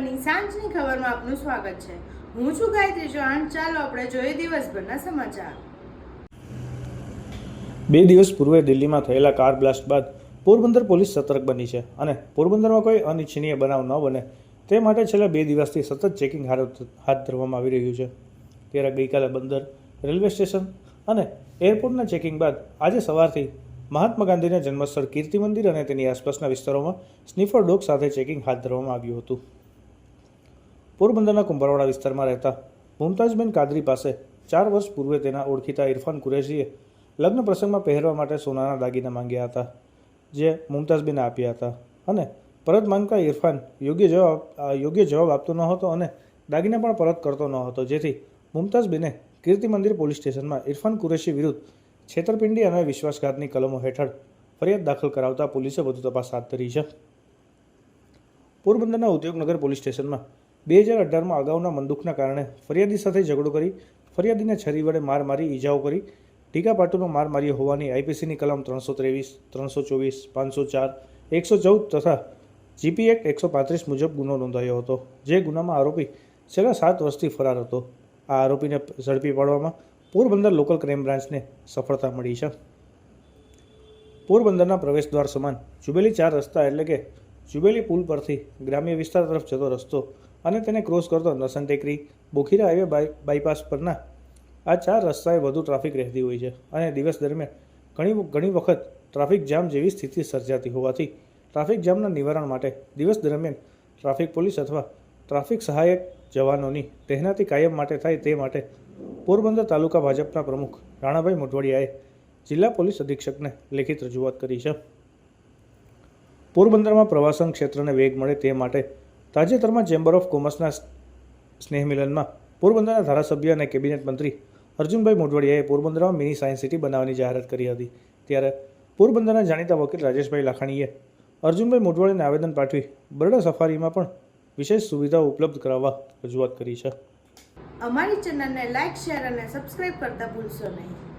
આપનું સ્વાગત છે. હું છું ગાયત્રી ચૌહાણ. ચાલો આપણે જોઈએ દિવસભરના સમાચાર. બે દિવસ પૂર્વે દિલ્હીમાં થયેલા કાર બ્લાસ્ટ બાદ પોરબંદર પોલીસ સતર્ક બની છે અને પોરબંદરમાં કોઈ અનિચ્છનીય બનાવ ન બને તે માટે છેલ્લા બે દિવસથી સતત ચેકિંગ હાથ ધરવામાં આવી રહ્યું છે. ત્યારે ગઈકાલે બંદર, રેલવે સ્ટેશન અને એરપોર્ટના ચેકિંગ બાદ આજે સવારથી મહાત્મા ગાંધીના જન્મસ્થળ કીર્તિ મંદિર અને તેની આસપાસના વિસ્તારોમાં સ્નીફર ડોગ સાથે ચેકિંગ હાથ ધરવામાં આવ્યું હતું. પોરબંદરના કુંભારવાડા વિસ્તારમાં રહેતા મુમતાજબેન કાદરી પાસે ચાર વર્ષ પૂર્વે તેના ઓળખીતા ઇરફાન કુરેશીએ લગ્ન પ્રસંગમાં પહેરવા માટે સોનાના દાગીના માંગ્યા હતા, જે મુમતાઝબેને આપ્યા હતા અને પરત માંગતા ઇરફાન યોગ્ય જવાબ યોગ્ય જવાબ આપતો ન હતો અને દાગીના પણ પરત કરતો ન હતો જેથી મુમતાઝબેને કીર્તિ મંદિર પોલીસ સ્ટેશનમાં ઇરફાન કુરેશી વિરુદ્ધ છેતરપિંડી અને વિશ્વાસઘાતની કલમો હેઠળ ફરિયાદ દાખલ કરાવતા પોલીસે વધુ તપાસ હાથ ધરી છે. પોરબંદરના ઉદ્યોગનગર પોલીસ સ્ટેશનમાં બે હજાર અઢારમાં અગાઉના મંદુકના કારણે ફરિયાદી સાથે ઝઘડો કરી, ફરિયાદીને છરી વડે માર મારી, ઈજાઓ કરી ટીકાપાટુનો માર માર્યો હોવાની આઈપીસીની કલમ ત્રણસો ત્રેવીસ, ત્રણસો ચોવીસ, પાંચસો ચાર, એકસો ચૌદ તથા જીપી એક્ટ એકસો પાંત્રીસ મુજબ ગુનો નોંધાયો હતો, જે ગુનામાં આરોપી છેલ્લા સાત વર્ષથી ફરાર હતો. આ આરોપીને ઝડપી પાડવામાં પોરબંદર લોકલ ક્રાઇમ બ્રાન્ચને સફળતા મળી છે. પોરબંદરના પ્રવેશદ્વાર સમાન જુબેલી ચાર રસ્તા એટલે કે જુબેલી પુલ પરથી ગ્રામ્ય વિસ્તાર તરફ જતો રસ્તો અને તેને ક્રોસ કરતો નસન ટેકરી, બોખીરા હાઈવે બાય, બાયપાસ પરના આ ચાર રસ્તાએ વધુ ટ્રાફિક રહેતી હોય છે અને દિવસ દરમિયાન ઘણી ઘણી વખત ટ્રાફિક જામ જેવી સ્થિતિ સર્જાતી હોવાથી ટ્રાફિક જામના નિવારણ માટે દિવસ દરમિયાન ટ્રાફિક પોલીસ અથવા ટ્રાફિક સહાયક જવાનોની તહેનાતી કાયમ માટે થાય તે માટે પોરબંદર તાલુકા ભાજપના પ્રમુખ રાણાભાઈ મોઢવાડિયાએ જિલ્લા પોલીસ અધિક્ષકને લેખિત રજૂઆત કરી છે. પોરબંદરમાં પ્રવાસન ક્ષેત્રને વેગ મળે તે માટે તાજેતરમાં ચેમ્બર ઓફ કોમર્સના સ્નેહ મિલનમાં પોરબંદરના ધારાસભ્ય અને કેબિનેટ મંત્રી અર્જુનભાઈ મોઢવાડિયાએ પોરબંદરમાં મિની સાયન્સ સિટી બનાવવાની જાહેરાત કરી હતી. ત્યારે પોરબંદરના જાણીતા વકીલ રાજેશભાઈ લાખાણીએ અર્જુનભાઈ મોઢવાડિયાને આવેદન પાઠવી બરડા સફારીમાં પણ વિશેષ સુવિધાઓ ઉપલબ્ધ કરાવવા રજૂઆત કરી છે. અમારી ચેનલને લાઇક શેર અને સબસ્ક્રાઇબ કરતા ભૂલશો નહીં.